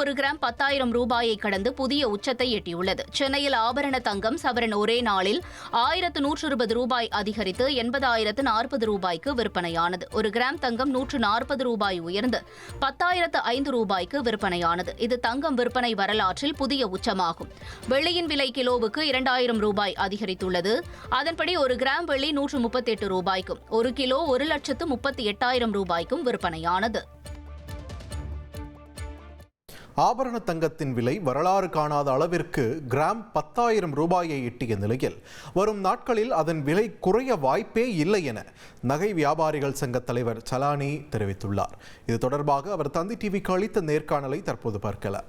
ஒரு கிராம் பத்தாயிரம் ரூபாயை கடந்து புதிய உச்சத்தை எட்டியுள்ளது. சென்னையில் ஆபரண தங்கம் சவரன் ஒரே நாளில் ஆயிரத்து நூற்று இருபது ரூபாய் அதிகரித்து எண்பதாயிரத்து நாற்பது ரூபாய்க்கு விற்பனையானது. ஒரு கிராம் தங்கம் நூற்று நாற்பது ரூபாய் உயர்ந்து பத்தாயிரத்து ஐந்து ரூபாய்க்கு விற்பனையானது. இது தங்கம் விற்பனை வரலாற்றில் புதிய உச்சமாகும். வெள்ளியின் விலை கிலோவுக்கு இரண்டாயிரம் ரூபாய் அதிகரித்துள்ளது. அதன்படி ஒரு கிராம் வெள்ளி நூற்று முப்பத்தெட்டு ரூபாய்க்கும் ஒரு கிலோ ஒரு லட்சத்து முப்பத்தி எட்டாயிரம் ரூபாய்க்கும் விற்பனையானது. ஆபரண தங்கத்தின் விலை வரலாறு காணாத அளவிற்கு கிராம் பத்தாயிரம் ரூபாயை எட்டிய நிலையில். வரும் நாட்களில் அதன் விலை குறைய வாய்ப்பே இல்லை என நகை வியாபாரிகள் சங்க தலைவர் சலானி தெரிவித்துள்ளார். இது தொடர்பாக அவர் தந்தி டிவிக்கு அளித்த நேர்காணலை தற்போது பார்க்கலாம்.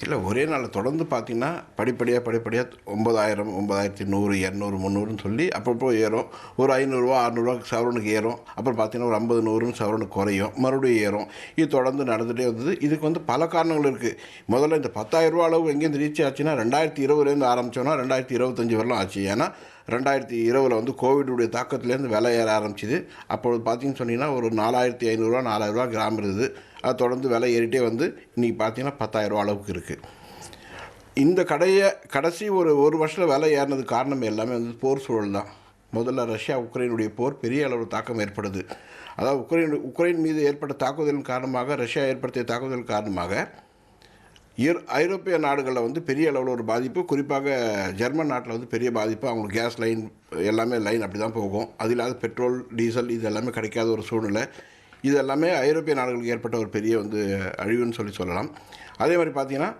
இல்லை ஒரே நாளில் தொடர்ந்து பார்த்தீங்கன்னா படிப்படியாக படிப்படியாக ஒன்பதாயிரம் ஒன்பதாயிரத்தி நூறு இரநூறு முந்நூறுன்னு சொல்லி அப்பப்போ ஏறும். ஒரு ஐநூறுரூவா அறநூறுவா சவரனுக்கு ஏறும். அப்புறம் பார்த்தீங்கன்னா ஒரு ஐம்பது நூறுன்னு சவரனுக்கு குறையும். மறுபடியும் ஏறும். இது தொடர்ந்து நடந்துகிட்டே வந்தது. இதுக்கு வந்து பல காரணங்கள் இருக்குது முதல்ல இந்த பத்தாயிரரூவா அளவு எங்கேருந்து ரீச் ஆச்சுன்னா ரெண்டாயிரத்தி இருபதுலேருந்து ஆரம்பித்தோன்னா ரெண்டாயிரத்தி இருபத்தஞ்சி வரலாம் ஆச்சு. ஏன்னா ரெண்டாயிரத்தி இருபதில் வந்து கோவிடுடைய தாக்கத்துலேருந்து விலை ஏற ஆரம்பிச்சிது. அப்பொழுது பார்த்தீங்கன்னு சொன்னீங்கன்னா ஒரு நாலாயிரத்தி ஐநூறுரூவா நாலாயிரரூவா கிராம் இருந்தது. அது தொடர்ந்து விலை ஏறிட்டே வந்து இன்றைக்கி பார்த்தீங்கன்னா பத்தாயிரரூவா அளவுக்கு இருக்குது இந்த கடையை கடைசி ஒரு ஒரு வருஷத்தில் விலை ஏறினது காரணம் எல்லாமே வந்து போர் சூழல் தான். முதல்ல ரஷ்யா உக்ரைனுடைய போர் பெரிய அளவு தாக்கம் ஏற்படுது. அதாவது உக்ரைன் உக்ரைன் மீது ஏற்பட்ட தாக்குதலின் காரணமாக ரஷ்யா ஏற்படுத்திய தாக்குதல் காரணமாக ஐரோப்பிய நாடுகளில் வந்து பெரிய அளவில் ஒரு பாதிப்பு. குறிப்பாக ஜெர்மன் நாட்டில் வந்து பெரிய பாதிப்பு. அவங்களுக்கு கேஸ் லைன் எல்லாமே லைன் அப்படி தான் போகும். அது இல்லாத பெட்ரோல் டீசல் இது எல்லாமே கிடைக்காத ஒரு சூழ்நிலை. இது எல்லாமே ஐரோப்பிய நாடுகளுக்கு ஏற்பட்ட ஒரு பெரிய வந்து அழிவுன்னு சொல்லி சொல்லலாம். அதே மாதிரி பார்த்தீங்கன்னா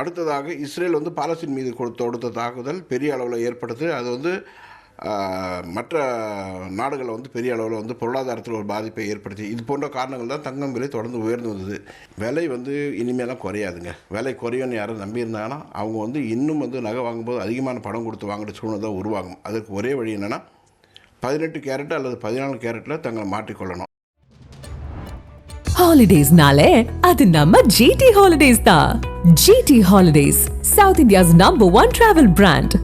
அடுத்ததாக இஸ்ரேல் வந்து பாலஸ்தீன் மீது கொடுத்த தொடுத்த தாக்குதல் பெரிய அளவில் ஏற்படுது அது வந்து மற்ற நாடுகளில் வந்து பெரிய அளவில் வந்து பொருளாதாரத்தில் ஒரு பாதிப்பை ஏற்படுத்தி இது போன்ற காரணங்கள் தான் தங்கம் விலை தொடர்ந்து உயர்ந்து வந்தது. விலை வந்து இனிமேலாம் குறையாதுங்க. விலை குறையும்னு யாரும் நம்பியிருந்தாங்கன்னா அவங்க வந்து இன்னும் வந்து நகை வாங்கும்போது அதிகமான பணம் கொடுத்து வாங்குற சூழ்நிலை தான் உருவாகும். அதற்கு ஒரே வழி என்னென்னா பதினெட்டு கேரட் அல்லது பதினாலு கேரட்டில் தங்களை மாற்றிக்கொள்ளணும். ஹாலிடேஸ்னாலே அது நம்ம ஜிடி ஹாலிடேஸ் தான். GT holidays south India's number one travel brand